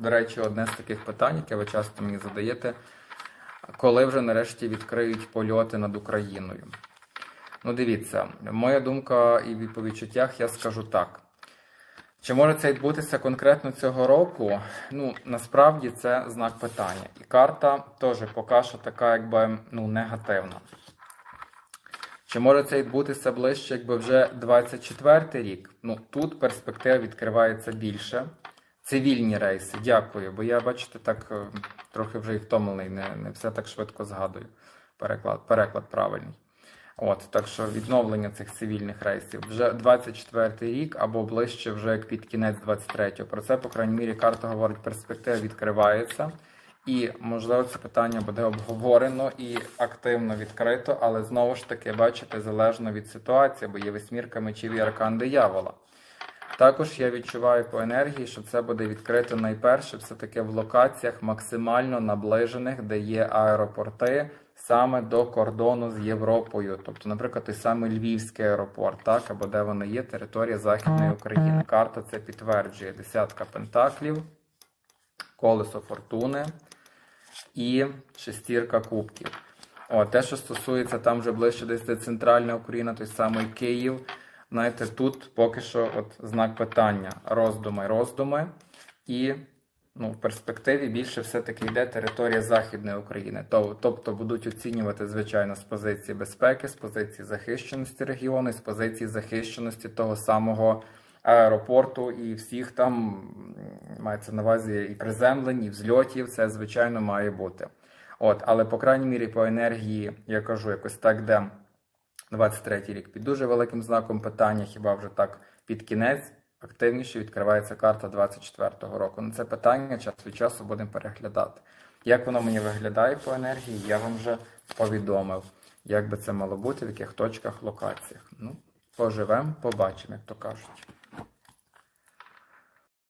До речі, одне з таких питань, яке ви часто мені задаєте, коли вже нарешті відкриють польоти над Україною. Ну, дивіться, моя думка і по відчуттях я скажу так. Чи може це відбутися конкретно цього року? Ну, насправді це знак питання. І карта теж поки що така, якби ну, негативна. Чи може це відбутися ближче, якби вже 24 рік? Ну, тут перспектива відкривається більше. Цивільні рейси, дякую, бо я, бачите, так е, трохи вже і втомлений, не, не все так швидко згадую. Переклад, переклад правильний. От, так що відновлення цих цивільних рейсів вже 24 рік або ближче вже як під кінець 23-го. Про це, по крайній мірі, карта говорить, перспектива відкривається. І, можливо, це питання буде обговорено і активно відкрито, але знову ж таки, бачите, залежно від ситуації, бо є восьмірка мечів і аркан диявола. Також я відчуваю по енергії, що це буде відкрито найперше все-таки в локаціях максимально наближених, де є аеропорти саме до кордону з Європою. Тобто, наприклад, той самий Львівський аеропорт, так, або де вони є, територія Західної України. Карта це підтверджує десятка пентаклів, колесо фортуни і шестірка кубків. О, те, що стосується там вже ближче десь де центральна Україна, той самий Київ. Знаєте, тут поки що от знак питання: роздуми, роздуми, і ну, в перспективі більше все-таки йде територія Західної України. Тобто будуть оцінювати, звичайно, з позиції безпеки, з позиції захищеності регіону, з позиції захищеності того самого аеропорту і всіх там мається на увазі і приземлень, і взльотів. Це звичайно має бути. От, але по крайній мірі по енергії, я кажу, якось так, де 23 рік під дуже великим знаком питання, хіба вже так під кінець активніше відкривається карта 24-го року. На це питання час від часу будемо переглядати. Як воно мені виглядає по енергії, я вам вже повідомив, як би це мало бути, в яких точках, локаціях. Ну, поживемо, побачимо, як то кажуть.